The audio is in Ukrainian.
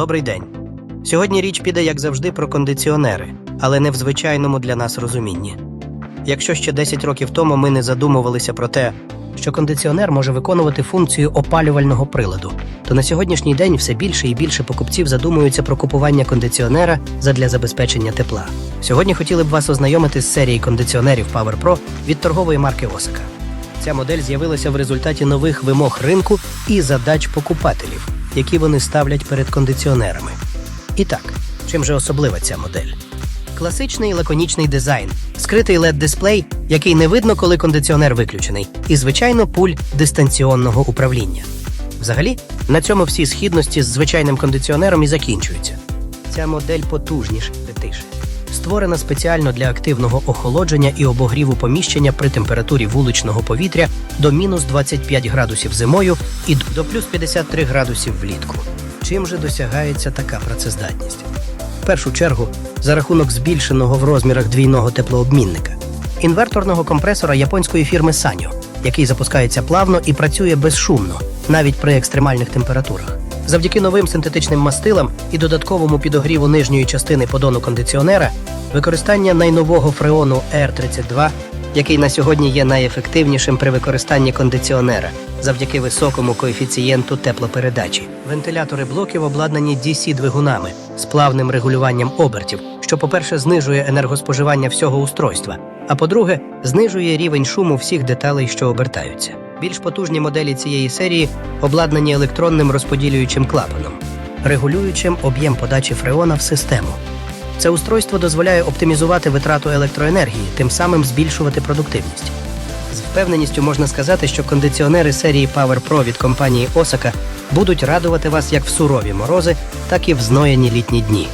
Добрий день. Сьогодні річ піде, як завжди, про кондиціонери, але не в звичайному для нас розумінні. Якщо ще 10 років тому ми не задумувалися про те, що кондиціонер може виконувати функцію опалювального приладу, то на сьогоднішній день все більше і більше покупців задумуються про купування кондиціонера задля забезпечення тепла. Сьогодні хотіли б вас ознайомити з серії кондиціонерів Power Pro від торгової марки Осака. Ця модель з'явилася в результаті нових вимог ринку і задач покупателів, які вони ставлять перед кондиціонерами. І так, чим же особлива ця модель? Класичний лаконічний дизайн, скритий led дисплей який не видно, коли кондиціонер виключений, і, звичайно, пуль дистанційного управління. Взагалі, на цьому всі східності з звичайним кондиціонером і закінчуються. Ця модель потужніша, тише. Створена спеціально для активного охолодження і обогріву поміщення при температурі вуличного повітря до мінус 25 градусів зимою і до плюс 53 градусів влітку. Чим же досягається така працездатність? В першу чергу за рахунок збільшеного в розмірах двійного теплообмінника, інверторного компресора японської фірми Sanyo, який запускається плавно і працює безшумно, навіть при екстремальних температурах. Завдяки новим синтетичним мастилам і додатковому підогріву нижньої частини подону кондиціонера, використання найнового фреону R32, який на сьогодні є найефективнішим при використанні кондиціонера, завдяки високому коефіцієнту теплопередачі. Вентилятори блоків обладнані DC-двигунами з плавним регулюванням обертів, що, по-перше, знижує енергоспоживання всього устройства, а по-друге, знижує рівень шуму всіх деталей, що обертаються. Більш потужні моделі цієї серії обладнані електронним розподілюючим клапаном, регулюючим об'єм подачі фреона в систему. Це устройство дозволяє оптимізувати витрату електроенергії, тим самим збільшувати продуктивність. З впевненістю можна сказати, що кондиціонери серії Power від компанії Osaka будуть радувати вас як в сурові морози, так і в знояні літні дні.